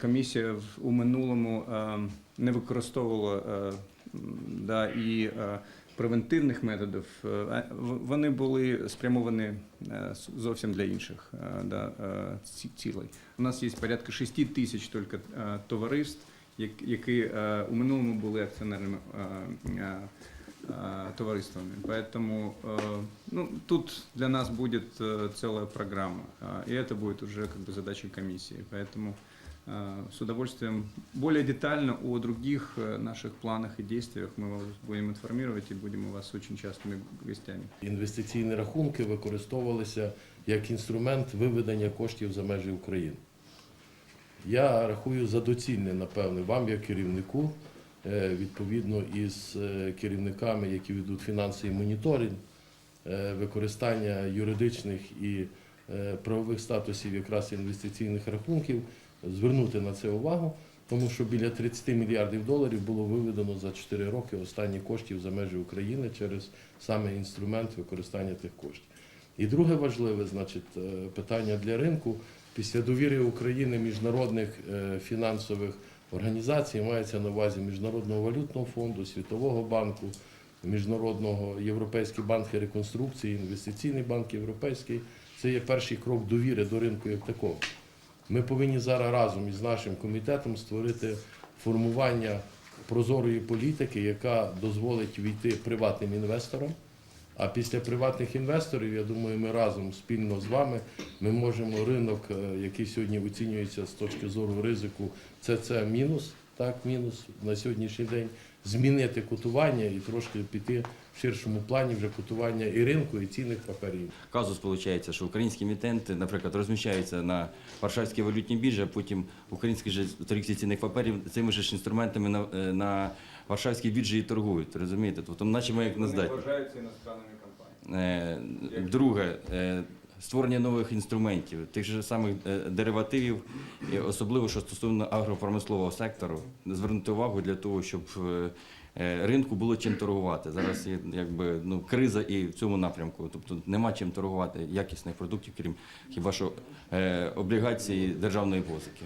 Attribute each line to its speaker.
Speaker 1: Комісія в- у минулому е, не використовувала е, м, да, і е, превентивних методів. Е, а в- Вони були спрямовані е, с- зовсім для інших е, да, е, ці- цілей. У нас є порядка 6 тисяч тільки е, товариств, як- які е, у минулому були акціонерними е, е, э, товариствами. Поэтому э, ну, тут для нас будет э, целая программа, э, и это будет уже как бы задачей комиссии. Поэтому э, с удовольствием более детально о других э, наших планах и действиях мы вас будем информировать и будем у вас очень частыми гостями.
Speaker 2: Інвестиційні рахунки використовувалися як інструмент виведення коштів за межі України. Я рахую за доцільне, напевне, вам як керівнику, е, відповідно із е, керівниками, які ведуть фінансовий моніторинг, е, використання юридичних і е, правових статусів якраз інвестиційних рахунків, звернути на це увагу, тому що біля 30 мільярдів доларів було виведено за 4 роки останні коштів за межі України через саме інструмент використання тих коштів. І друге важливе, значить, е, питання для ринку. Після довіри України міжнародних е, фінансових організацій мається на увазі Міжнародного валютного фонду, Світового банку, Міжнародного Європейський банк реконструкції, Інвестиційний банк Європейський. Це є перший крок довіри до ринку як такого. Ми повинні зараз разом із нашим комітетом створити формування прозорої політики, яка дозволить війти приватним інвесторам. А після приватних інвесторів, я думаю, ми разом спільно з вами ми можемо ринок, е, який сьогодні оцінюється з точки зору ризику, це це мінус, так, мінус на сьогоднішній день, змінити котування і трошки піти в ширшому плані вже котування і ринку, і цінних паперів.
Speaker 3: Казус виходить, що українські емітенти, наприклад, розміщаються на Варшавській валютній біржі, а потім українські ж торгівці цінних паперів цими ж інструментами на, е, на Варшавській біржі і торгують. Розумієте? Тобто, наче ми як не здатні.
Speaker 1: вважаються іностранними компаніями.
Speaker 3: Е, Друге, е, створення нових інструментів, тих же самих е, деривативів, особливо що стосовно агропромислового сектору, звернути увагу для того, щоб е, е, ринку було чим торгувати. Зараз є якби ну криза і в цьому напрямку. Тобто нема чим торгувати якісних продуктів, крім хіба що облігації державної позики.